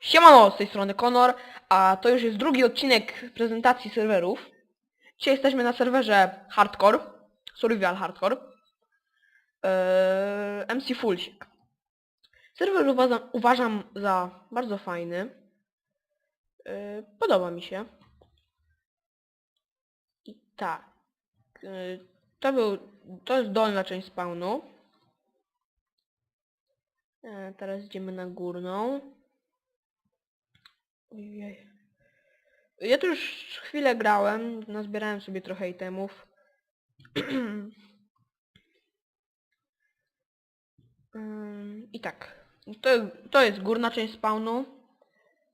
Siemano, z tej strony Konor, a to już jest drugi odcinek prezentacji serwerów. Dzisiaj jesteśmy na serwerze Hardcore, Survival Hardcore. Eee, MC Fullsik. Serwer uważam, uważam za bardzo fajny. Eee, podoba mi się. I tak. Eee, to był, to jest dolna część spawnu. Eee, teraz idziemy na górną. Ojej. Ja tu już chwilę grałem, nazbierałem sobie trochę itemów. I tak, to, to jest górna część spawnu,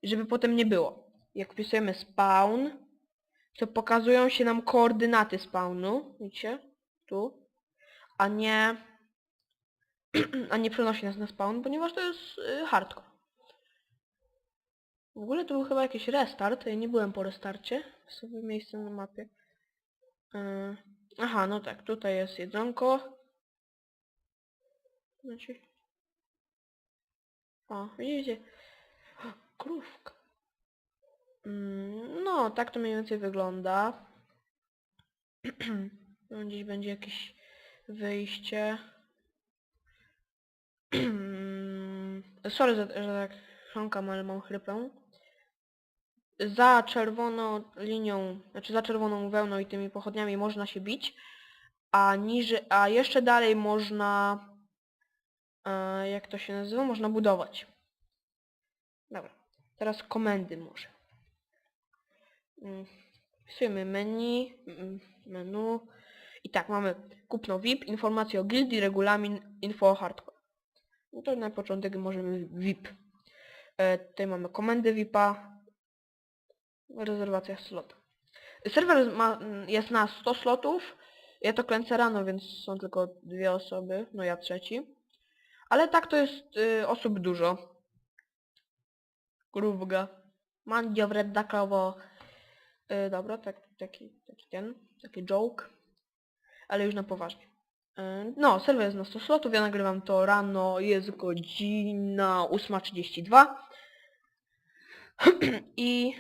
żeby potem nie było. Jak wpisujemy spawn, to pokazują się nam koordynaty spawnu, widzicie? Tu. A nie... a nie przenosi nas na spawn, ponieważ to jest y, hardcore. W ogóle to był chyba jakiś restart, ja nie byłem po restarcie. Sobie miejsce na mapie. Yy, aha, no tak, tutaj jest jedzonko. Znaczy... O, widzicie? Krówka. Mm, no, tak to mniej więcej wygląda. No, Gdzieś będzie jakieś wyjście. Sorry, że, że tak chrząkam, ale mam chrypę za czerwoną linią, znaczy za czerwoną wełną i tymi pochodniami można się bić, a niżej, a jeszcze dalej można, e, jak to się nazywa, można budować. Dobra, teraz komendy może. Mm, Wpisujemy menu, mm, menu i tak, mamy kupno VIP, informacje o gildii, regulamin, info o hardcore. No to na początek możemy VIP. E, tutaj mamy komendy VIPa, rezerwacja slot. Serwer ma, jest na 100 slotów. Ja to kręcę rano, więc są tylko dwie osoby, no ja trzeci. Ale tak to jest y, osób dużo. Grówga. Mandzio wreddakowo. Y, dobra, tak, taki, taki ten, taki joke. Ale już na poważnie. Y, no, serwer jest na 100 slotów, ja nagrywam to rano, jest godzina 8.32. I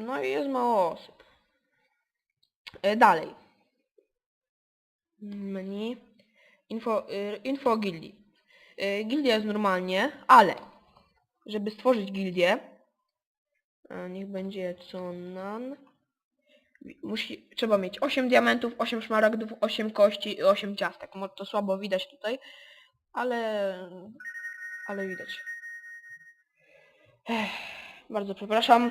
No i jest mało osób. E, dalej. Menu. Info, y, info o gildii. Y, gildia jest normalnie, ale żeby stworzyć gildię, a niech będzie co nan. Musi, trzeba mieć 8 diamentów, 8 szmaragdów, 8 kości i 8 ciastek. To słabo widać tutaj, ale ale widać. Ech, bardzo przepraszam.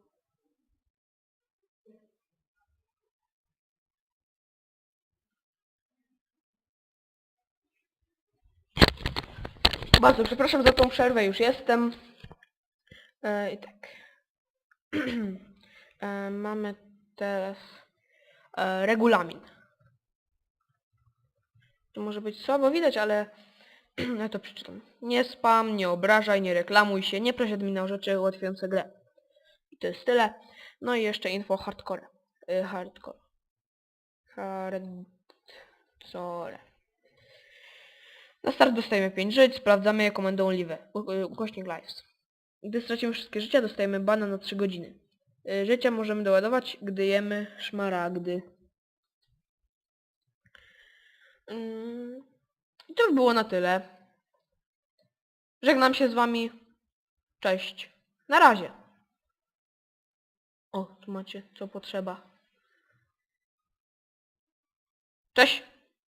Bardzo przepraszam za tą przerwę, już jestem. E, I tak. e, mamy teraz e, regulamin. To może być słabo widać, ale ja to przeczytam. Nie spam, nie obrażaj, nie reklamuj się, nie proś admina o rzeczy ułatwiające grę. I to jest tyle. No i jeszcze info hardcore. Hardcore. Hardcore. Na start dostajemy 5 żyć, sprawdzamy je komendą live, ukośnik lives. Gdy stracimy wszystkie życia, dostajemy bana na 3 godziny. Y, Życia możemy doładować, gdy jemy szmaragdy. Mm, I to już było na tyle. Żegnam się z wami. Cześć. Na razie. O, tu macie co potrzeba. Cześć.